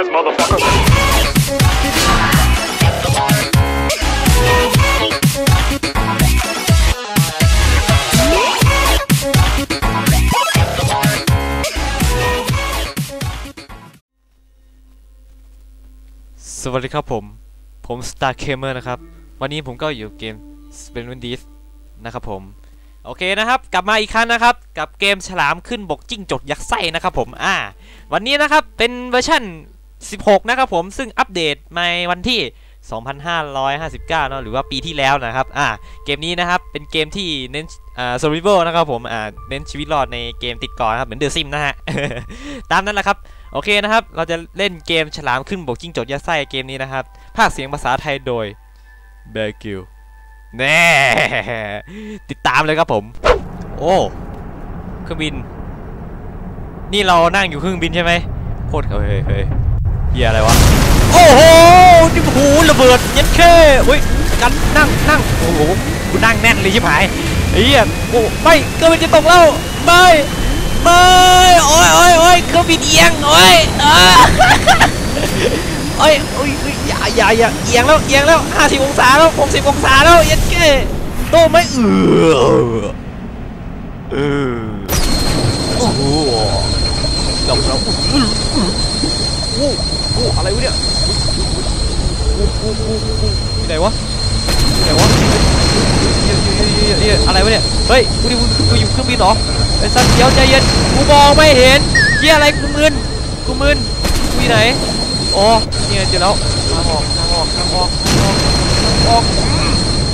surprise, motherfucker. สวัสดีครับผม ผม Star Gamer นะครับ วันนี้ผมก็อยู่เกม s p e n w i n d i s นะครับผม โอเคนะครับ กลับมาอีกครั้งนะครับ กับเกมฉลามขึ้นบกจิ้งจดยักษ์ไส้นะครับผม อ่า วันนี้นะครับ เป็นเวอร์ชัน 16 นะครับผมซึ่งอัปเดตมาวันที่ 2559เนอะหรือว่าปีที่แล้วนะครับอ่าเกมนี้นะครับเป็นเกมที่เน้นอ่า survival นะครับผมอ่าเน้นชีวิตรอดในเกมติดก่อนนะครับเหมือนเดอะซิมนะฮะตามนั้นแหละครับโอเคนะครับ เราจะเล่นเกมฉลามขึ้นบกจิ้งจดยัดไส้เกมนี้นะครับ ภาคเสียงภาษาไทยโดย b a g i l แน่ติดตามเลยครับผม โอ้เครื่องบิน นี่เรานั่งอยู่เครื่องบินใช่ไหมโคตรเฮ้ยเฮ้ย เฮียอะไรวะ โอ้โหนี่หูระเบิดยันแค่เฮ้ยกันนั่งนั่งโอ้โหกูนั่งแน่นเลยชิบหายไอ้เหี้ยโอ้ไม่เครื่องบินจะตกแล้วไม่ไม่โอ้ยโอ้ยโอ้ยเครื่องบินเอียงโอ้ยอ่าโอ้ยโอ้ยโอ้ยอย่าอย่าอย่าเอียงแล้วเอียงแล้วห้าสิบองศาแล้วหกสิบองศาแล้วยันแค่โตไม่เออเออโอ้โหจบแล้วโอ้โหโอ้อะไรวะเนี่ยที่ไหนวะที่ไหนวะเฮ้ยเฮ้ยเฮ้ยเฮ้ยเฮ้ยอะไรวะเนี่ย เฮ้ย กูดิกูอยู่เครื่องบินหรอไอ้สัตว์เดี๋ยวใจเย็น กูมองไม่เห็นเฮียอะไรกูมึน กูมึน กูอยู่ไหนอ๋อเนี่ยเจอแล้วทางออกทางออกทางออกทางออก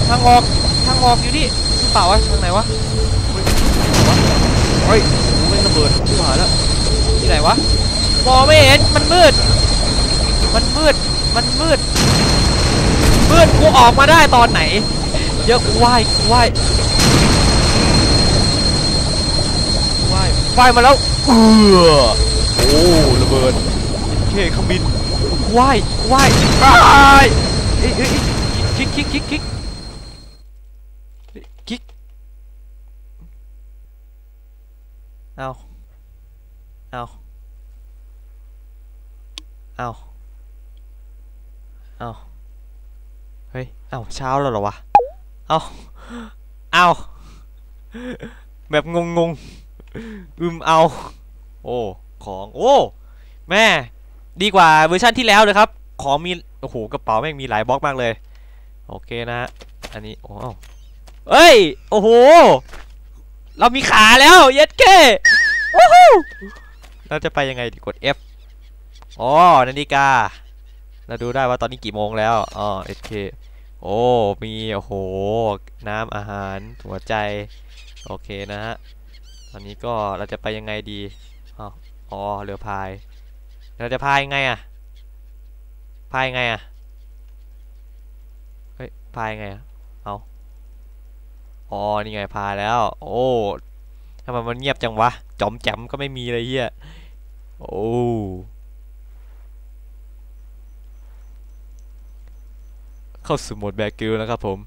ทางออกทางออกอยู่นี่เปล่าวะทางไหนวะเฮ้ยกูไม่ระเบิดชิบหายแล้วที่ไหนวะมองไม่เห็นมันมืด มันมืด มันมืด มืดกูออกมาได้ตอนไหน เดี๋ยวกูไหว้กูไหว้ไหว้ไหว้มาแล้ว เออโอ้ระเบิดเคเคขบินไหว้ไหว้อ้ายเอ้ยเอ้ยเอ้ยคิกคิกคิกคิกคิกเอาเอาเอา เอาเฮ้ย เอาเช้าแล้วเหรอวะ เอาเอาแบบงงงๆอืมเอา โอ้ ของ โอ้ แม่ ดีกว่าเวอร์ชันที่แล้วเลยครับ ของมี โอ้โห กระเป๋าแม่งมีหลายบล็อกมากเลย โอเคนะฮะ อันนี้ โอ้เอาเอ้ย โอ้โห เรามีขาแล้วเย็ดเก้วู้ฮู้เราจะไปยังไงดีกด F อ๋อ นาฬิกา เราดูได้ว่าตอนนี้กี่โมงแล้วอ๋อ SK โอ้ มี โอ้โห น้ำอาหาร หัวใจ โอเคนะฮะ ตอนนี้ก็เราจะไปยังไงดีอ๋ออ๋อเรือพาย เราจะพายยังไงอะพายยังไงอะเฮ้ย พายยังไงอะเอาอ๋อ นี่ไงพายแล้ว โอ้ทำไมมันเงียบจังวะจอมแจมก็ไม่มีเลยเฮียโอ้ เข้าสู่โหมดแบกิลนะครับผม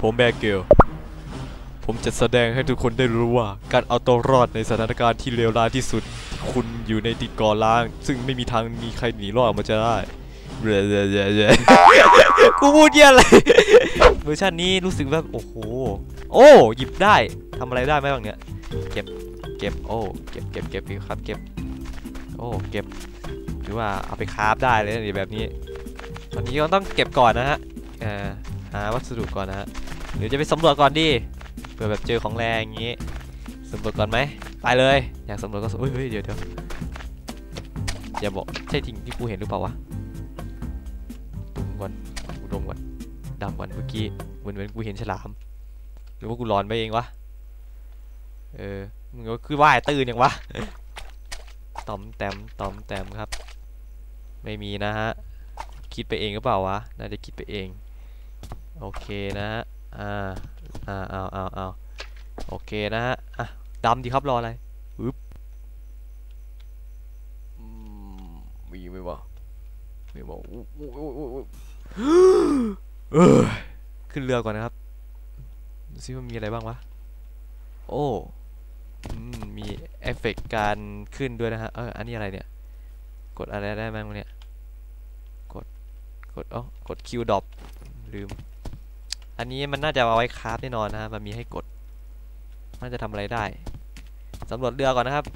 ผมแบกิลผมจะแสดงให้ทุกคนได้รู้ว่า การเอาตัวรอดในสถานการณ์ที่เลวร้ายที่สุด คุณอยู่ในติดก่อล้าง ซึ่งไม่มีทางมีใครหนีรอดออกมาจะได้เรื่อยๆๆกูพูดเยี่ยอะไรเวอร์ชันนี้รู้สึกว่าโอ้โห โอ้ หยิบได้ทำอะไรได้ไหมบ้างเนี่ย เก็บ เก็บ โอ้ เก็บเก็บเก็บครับ เก็บ โอ้ เก็บ หรือว่าเอาไปคราฟได้เลยแบบนี้ อนนี้ก็ต้องเก็บก่อนนะฮะอ่อหาวัสดุก่อนนะฮะหรือจะไปสำรวจก่อนดิเผื่อแบบเจอของแรงอย่างงี้สำรวจก่อนไหมไปเลยอยากสำรวจก็สำเฮ้ยเฮ้ยเดี๋ยวเดี๋ยวอย่าบอกใช่ทิ้งที่กูเห็นหรือเปล่าวะดมก่อนกูดมก่อนดำก่อนเมื่อกี้เหมือนเหมือนกูเห็นฉลาม หรือว่ากูหลอนไปเองวะเออมึงก็คือว่ายตื่นยังวะตอมแตมตอมแตมครับ ไม่มีนะฮะ คิดไปเองหรือเปล่าวะ น่าจะคิดไปเอง โอเคนะฮะ อ่า อ่าเอาเอาเอาโอเคนะฮะ อะดำดีครับรออะไรปึ๊บอืมมีไหมวะมีบอกอู้อู้อู้อู้อู้เออขึ้นเรือก่อนนะครับดูซิว่ามีอะไรบ้างวะ โอ้อืมมีเอฟเฟกต์การขึ้นด้วยนะฮะ เออ อันนี้อะไรเนี่ย กดอะไรได้บ้างวะเนี่ยกด กดอ๋อกดคิวดอปลืม อันนี้มันน่าจะเอาไว้คราฟแน่นอนนะฮะมันมีให้กด น่าจะทำอะไรได้สำรวจเรือก่อนนะครับ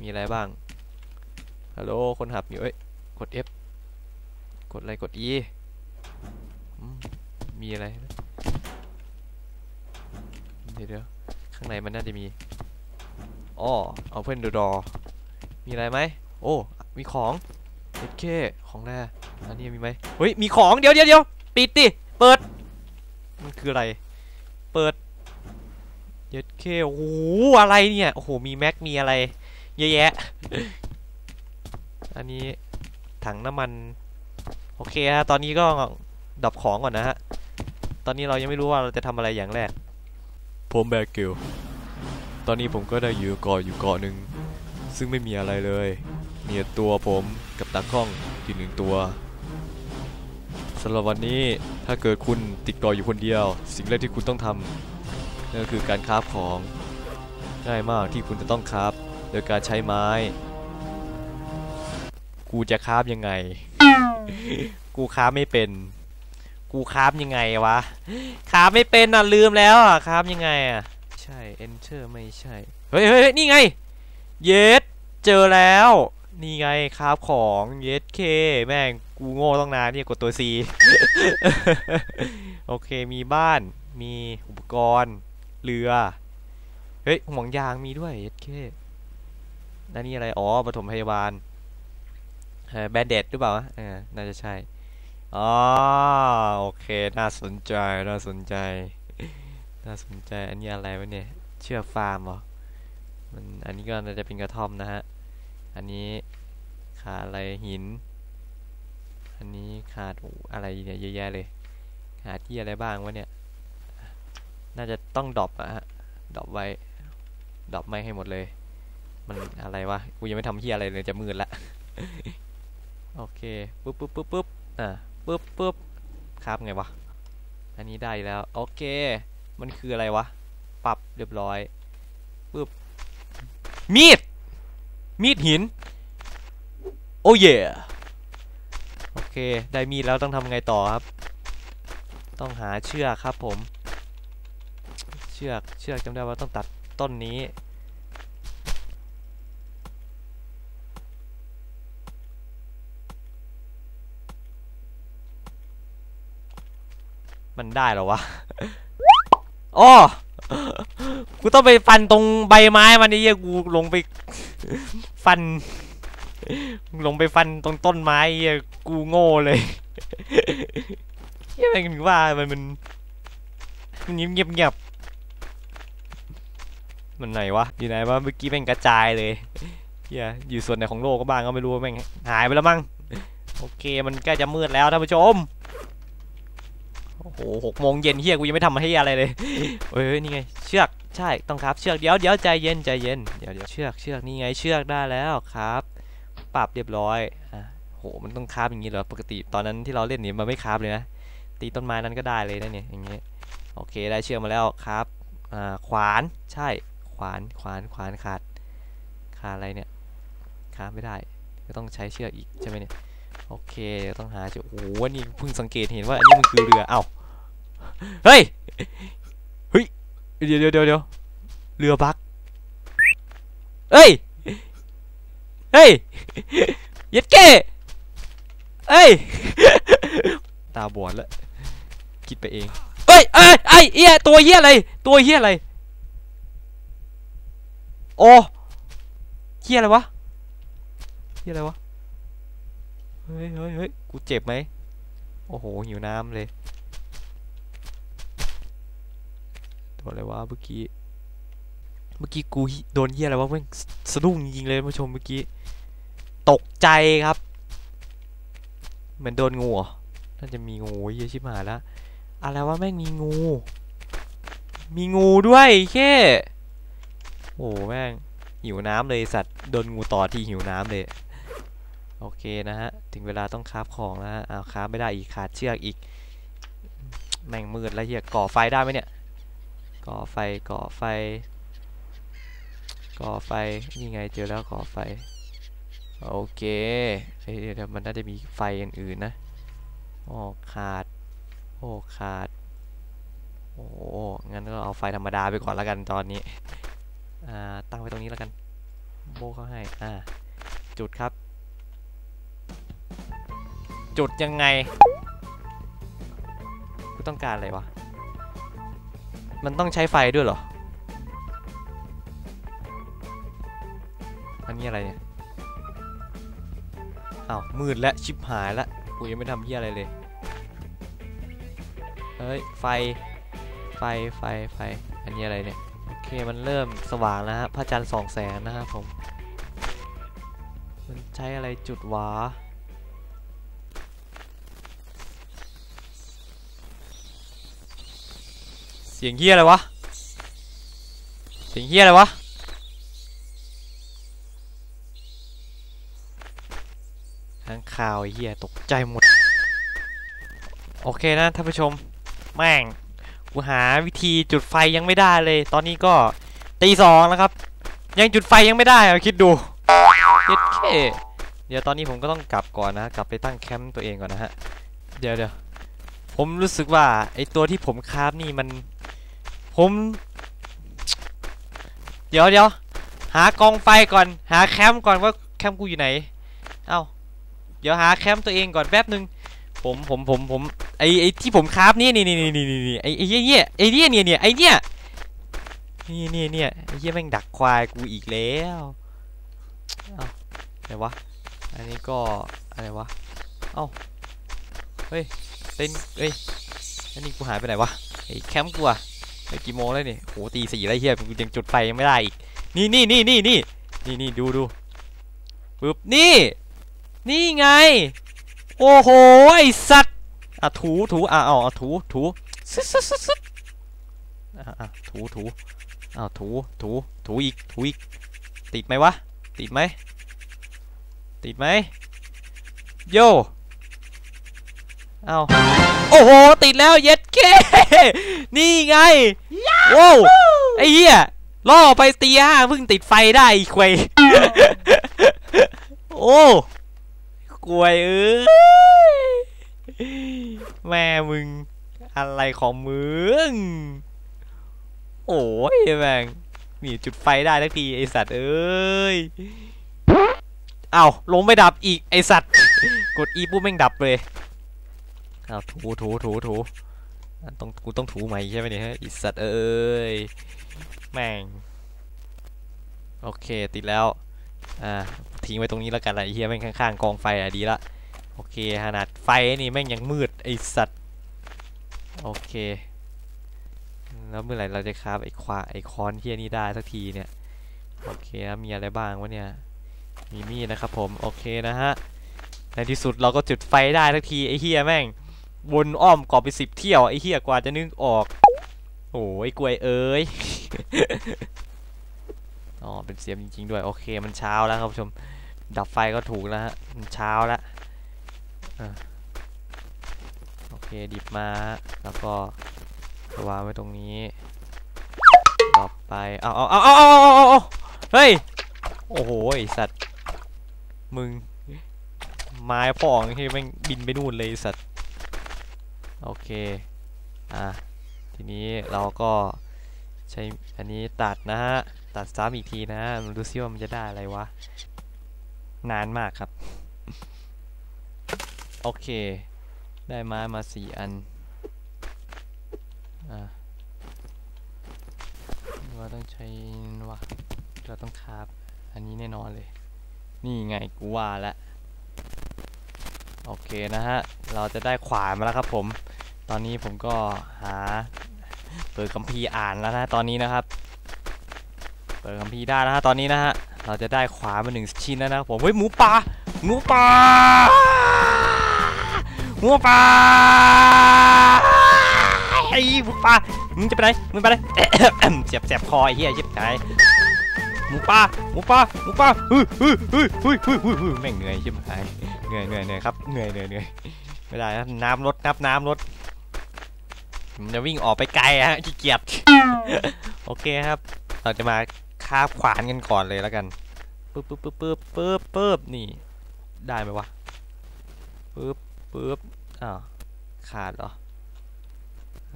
มีอะไรบ้าง ฮัลโหล คนขับอยู่เอ้ย กด F กดอะไร กด E มีอะไรมีเดี๋ยวข้างในมันน่าจะมีอ๋อเอาเพื่อนดูดอ มีอะไรไหม โอ้ มีของ เอเคของแร่อันนี้มีไหมเฮ้ยมีของเดี๋ยวเดี๋ยวเดี๋ยวปิดดิเปิด มันคืออะไร เปิดเย็ดเคโอ้โหอะไรเนี่ยโอ้โหมีแม็กมีอะไร เยอะแยะ อันนี้ถังน้ำมัน โอเคฮะตอนนี้ก็ดับของก่อนนะฮะตอนนี้เรายังไม่รู้ว่าเราจะทำอะไรอย่างแรกผมแบกเกลตอนนี้ผมก็ได้อยู่เกาะอยู่เกาะหนึ่งซึ่งไม่มีอะไรเลย มีต่ตัวผมกับตากล้องอยู่หนึ่งตัวสำหรับวันนี้ถ้าเกิดคุณติดเกาะอยู่คนเดียว สิ่งแรกที่คุณต้องทำนั่นก็คือการคราฟของง่ายมากที่คุณจะต้องคราฟโดยการใช้ไม้ กูจะคราฟยังไง กูคราฟไม่เป็น กูคราฟยังไงวะคราฟไม่เป็นอะลืมแล้วอะคราฟยังไงอะใช่ enter ไม่ใช่เฮ้ยเฮ้ยเฮ้ยนี่ไง เยสเจอแล้ว นี่ไงคราฟของเยสเคแม่งกูโง่ต้องนานเนี่ยกดตัว C โอเคมีบ้านมีอุปกรณ์เรือ เฮ้ยห่วงยางมีด้วยเยสเคนั่นนี่อะไรอ๋อปฐมพยาบาลแบนเด็ดหรือเปล่าวะเออน่าจะใช่อ๋อโอเค น่าสนใจน่าสนใจ น่าสนใจอันนี้อะไรวะเนี่ยเชือกฟาร์มเหรอมันอันนี้ก็น่าจะเป็นกระท่อมนะฮะ อันนี้ขาดอะไรหิน อันนี้ขาดโอ้อะไรเนี่ยเยอะแยะเลย ขาดที่อะไรบ้างวะเนี่ย น่าจะต้องดรอปอะฮะดรอปไว้ดรอปไม่ให้หมดเลย มันอะไรวะ กูยังไม่ทำที่อะไรเลยจะมืดละ โอเค ปุ๊บปุ๊บปุ๊บปุ๊บอะปุ๊บปุ๊บครับไงวะ อันนี้ได้แล้ว โอเค มันคืออะไรวะ ปรับเรียบร้อยปุ๊บมีด มีดหิน โอ้เย่โอเค ได้มีดแล้วต้องทำไงต่อครับ ต้องหาเชือกครับผม เชือก เชือกจำได้ว่าต้องตัดต้นนี้มันได้หรอวะอ้อ กูต้องไปฟันตรงใบไม้มันนี่เหี้ยกูลงไป ฟัน ลงไปฟันตรงต้นไม้เหี้ยกูโง่เลยเหี้ยแม่งถึงว่ามันมันมันเงียบเงียบเงียบมันไหนวะอยู่ไหนวะเมื่อกี้แม่งกระจายเลยเฮียอยู่ส่วนไหนของโลกก็บ้างก็ไม่รู้แม่งหายไปแล้วมั้งโอเคมันใกล้จะมืดแล้วท่านผู้ชมโอ้โหหกโมงเย็นเฮียกูยังไม่ทำให้อะไรเลยเอ้ยนี่ไงเชือก ใช่ต้องครับเชือกเดี๋ยวเดี๋ยวใจเย็นใจเย็นเดี๋ยวเดี๋ยวเชือกเชือกนี่ไงเชือกได้แล้วครับ ปรับเรียบร้อยอะโหมันต้องคาบอย่างนี้เหรอปกติตอนนั้นที่เราเล่นนี่มันไม่คาบเลยนะตีต้นไม้นั้นก็ได้เลยนะเนี่ยอย่างเงี้ยโอเคได้เชือกมาแล้วครับอ่าขวานใช่ขวานขวานขวานขาดขาดอะไรเนี่ยขาดไม่ได้ก็ต้องใช้เชือกอีกใช่ไหมเนี่ยโอเคต้องหาเชือกโอ้โหนี่เพิ่งสังเกตเห็นว่าอันนี้มันคือเรือเอ้าเฮ้ยเฮ้ย เดี๋ยวเดี๋ยวเดี๋ยวเดี๋ยวเรือบักเฮ้ย เฮ้ยย็ดเก้เฮ้ย ตาบอดแล้วคิดไปเองเฮ้ยเอ้ยไอ้เอี้ยตัวเหี้ยอะไร ตัวเหี้ยอะไร โอ้เหี้ยอะไรวะเหี้ยอะไรวะ เฮ้ยเฮ้ยเฮ้ยกูเจ็บไหมโอ้โห หิวน้ำเลย อะไรวะเมื่อกี้ เมื่อกี้กูโดนเหี้ยอะไรวะแม่งสสะดุ้งจริงเลยผู้ชมเมื่อกี้ ตกใจครับ เหมือนโดนงูน่าจะมีงูเหี้ยชิบหายแล้วอะไรวะแม่งมีงู มีงูด้วยแค่โอ้แม่งหิวน้ำเลยสัตว์โดนงูต่อที่หิวน้ำเลยโอเคนะฮะ ถึงเวลาต้องคาฟของแล้วฮะอ้าวคาฟไม่ได้อีกขาดเชือกอีก แม่งมืดแล้วเฮียก่อไฟได้ไหมเนี่ย ก่อไฟก่อไฟ ก่อไฟ นี่ไงเจอแล้วก่อไฟ โอเคเดี๋ยวมันน่าจะมีไฟอื่นๆนะโอ้ขาด โอ้ขาด โอ้งั้นก็เอาไฟธรรมดาไปก่อนแล้วกันตอนนี้ อ่า ตั้งไว้ตรงนี้แล้วกัน โบเขาให้ อ่า จุดครับ จุดยังไง กูต้องการอะไรวะ มันต้องใช้ไฟด้วยเหรอ อันนี้อะไรเนี่ยอ้าวมืดและชิบหายละกูยังไม่ทำเหี้ยอะไรเลย เฮ้ย ไฟ ไฟ ไฟ ไฟ อันนี้อะไรเนี่ย โอเค มันเริ่มสว่างแล้วฮะ พระจันทร์สองแสนนะครับผม มันใช้อะไรจุดวะ เสียงเฮียอะไรวะ เสียงเฮียอะไรวะ ข้างข่าวเฮียตกใจหมด โอเคนะท่านผู้ชม แม่ง กูหาวิธีจุดไฟยังไม่ได้เลย ตอนนี้ก็ตีสองแล้วครับ ยังจุดไฟยังไม่ได้อะคิดดูเย็ดเคเดี๋ยวตอนนี้ผมก็ต้องกลับก่อนนะ กลับไปตั้งแคมป์ตัวเองก่อนนะฮะ เดี๋ยวเดี๋ยวผมรู้สึกว่าไอตัวที่ผมคราฟนี่มัน ผม เดี๋ยวเดี๋ยวหากองไฟก่อน หาแคมป์ก่อนว่าแคมป์กูอยู่ไหน เอ้า เดี๋ยวหาแคมป์ตัวเองก่อนแป๊บหนึ่งผมผมผมผมไอไอที่ผมคราฟนี่นี่นี่นี่นี่นี่ไอไอเหี้ยเนี่ยไอเนี่ยเนี่ยเนี่ยไอเนี่ยนี่นี่เนี่ยไอเหี้ยแม่งดักควายกูอีกแล้วเอ้าไหนวะ อันนี้ก็อะไรวะ เอ้า เฮ้ยเต้นเฮ้ยอันนี้กูหายไปไหนวะไอแคมป์กูอะ ไอกี่โมงแล้วนี่โหตีสี่แล้วเฮียยังจุดไฟยังไม่ได้อีก นี่นี่นี่นี่นี่นี่นี่ดูดูปึ๊บนี่ นี่ไง โอ้โหไอสัตว์อะถูถูอะเอาเอาถูถูซึซึซึซึอะอะถูถูอ้าวถูถูถูอีกถูอีกติดไหมวะ ติดไหมติดไหมโย เอาโอ้โห ติดแล้วเย็ดเคนี่ไงว้าวไอ้เหี้ยล่อไปตีห้าเพิ่งติดไฟได้อีกเวยโอ้กวยเอ้ยแม่มึง อะไรของมึง โอ้ยแม่งนี่จุดไฟได้ทักทีไอสัตว์เอ้ยเอาลงไม่ดับอีกไอสัตว์ กดอีปุ๊บแม่งดับเลย เอาถูถูถูถูต้องกูต้องถูใหม่ใช่ไหมเนี่ยฮะไอสัตว์เอ้ยแม่งโอเคติดแล้วอ่าทิ้งไว้ตรงนี้แล้วกันละไอ้เฮียแม่งข้างๆกองไฟอะดีละโอเคขนาดไฟนี่แม่งยังมืดไอสัตว์โอเค แล้วเมื่อไหร่เราจะคราฟไอ้ควาไอ้คอนเฮียนี่ได้สักทีเนี่ยโอเคนะมีอะไรบ้างวะเนี่ยมีมีดนะครับผมโอเคนะฮะในที่สุดเราก็จุดไฟได้สักทีไอ้เฮียแม่ง วนอ้อมกอบไปสิบเที่ยวไอ้เฮียกว่าจะนึกออกโอ้ยกลวยเอ้ยอ๋อเป็นเสียมจริงๆด้วยโอเคมันเช้าแล้วครับผู้ชมดับไฟก็ถูกแล้วฮะมันเช้าแล้วโอเคดิบมาแล้วก็วางไว้ตรงนี้ดับไปเอาเอาเอาเอาเอาเฮ้ยโอ้โหสัตว์มึงไม้ฟองที่มันบินไปนู่นเลยสัตว์ โอเค อะ ทีนี้เราก็ใช้อันนี้ตัดนะฮะ ตัดซ้ำอีกทีนะมาดูซิว่ามันจะได้อะไรวะ นานมากครับ โอเค ได้ไม้มาสี่อัน อะว่าต้องใช้วะเราต้องคาบอันนี้แน่นอนเลย นี่ไงกูว่าแล้วโอเคนะฮะ เราจะได้ขวานมาแล้วครับผม ตอนนี้ผมก็หาเปิดคัมภีร์อ่านแล้วนะตอนนี้นะครับ เปิดคัมภีร์ได้นะฮะตอนนี้นะฮะเราจะได้ขวามาหนึ่งชิ้นแล้วนะผมเฮ้ยหมูป่าหมูป่าหมูป่าไอ้หมูป่ามึงจะไปไหนมึงไปไหนเจ็บเจ็บคอไอ้เหี้ยเจ็บใจหมูป่าหมูป่าหมูป่าเฮ้ยเฮ้ยเฮ้ยเฮ้ยเฮ้ยเฮ้ยเฮ้ยแม่งเหนื่อยใช่ไหมเหนื่อยเหนื่อยเหนื่อยครับเหนื่อยเหนื่อยเหนื่อยไม่ได้นะน้ำลดนับน้ำลด มันจะวิ่งออกไปไกลฮะขี้เกียจโอเคครับ เราจะมาคาบขวานกันก่อนเลยแล้วกันปึ๊บปึ๊บปึ๊บปึ๊บปึ๊บปึ๊บนี่ ได้ไหมวะปึ๊บปึ๊บอ้าวขาดเหรอ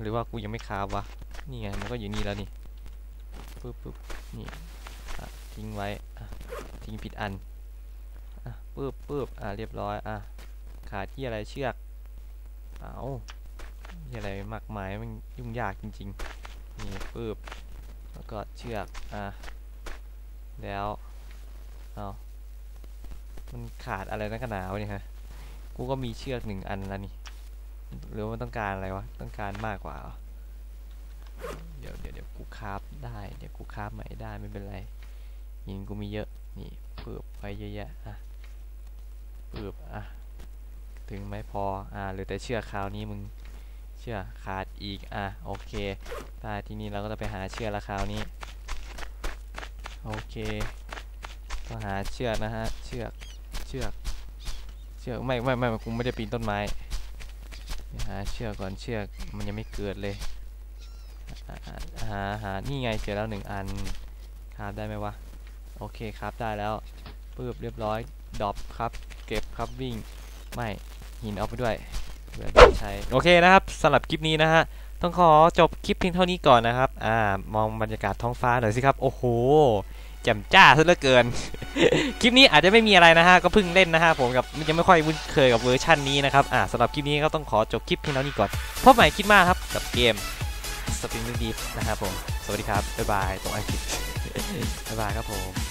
หรือว่ากูยังไม่คาบวะนี่ไงมันก็อยู่นี่แล้วนี่ปึ๊บปึ๊บนี่ทิ้งไว้ทิ้งผิดอันปึ๊บปึ๊บอะเรียบร้อยอะขาดที่อะไรเชือกเอา อะไรมากมายมันยุ่งยากจริงๆนี่ปึ๊บแล้วก็เชือกอะแล้วเอามันขาดอะไรนักหนาวเนี่ยฮะกูก็มีเชือกหนึ่งอันแล้วนี่หรือว่ามันต้องการอะไรวะต้องการมากกว่าเดี๋ยวเดี๋ยวเดี๋ยวกูคาฟได้เดี๋ยวกูคาฟใหม่ได้ไม่เป็นไรหินกูมีเยอะนี่ปิบไว้เยอะแยะอะปิบอะถึงไม่พออ่าหรือแต่เชือกคราวนี้มึง เชือกขาดอีกอะโอเคได้ที่นี้เราก็จะไปหาเชือกละคราวนี้โอเคก็หาเชือกนะฮะเชือกเชือกเชือกไม่ไม่ไม่กูไม่ได้ปีนต้นไม้หาเชือกก่อนเชือกมันยังไม่เกิดเลยหาหานี่ไงเจอแล้วหนึ่งอันคราบได้ไหมวะโอเคครับได้แล้วปื๊บเรียบร้อยดรอปครับเก็บครับวิ่งไม่หินเอาไปด้วย ผื่อใช้โอเคนะครับสำหรับคลิปนี้นะฮะต้องขอจบคลิปเพียงเท่านี้ก่อนนะครับ อ่ามองบรรยากาศท้องฟ้าหน่อยสิครับ โอ้โหแจ่มจ้าซะเหลือเกิน คลิปนี้อาจจะไม่มีอะไรนะฮะ ก็เพิ่งเล่นนะฮะ ผมกับยังไม่ค่อยคุ้นเคยกับเวอร์ชันนี้นะครับ อ่าสำหรับคลิปนี้ก็ต้องขอจบคลิปเพียงเท่านี้ก่อน พบใหม่คลิปหน้าครับ กับเกมสปริงดีฟนะครับผม สวัสดีครับ บ๊ายบายตรงไอังกฤษบ๊ายบายครับผม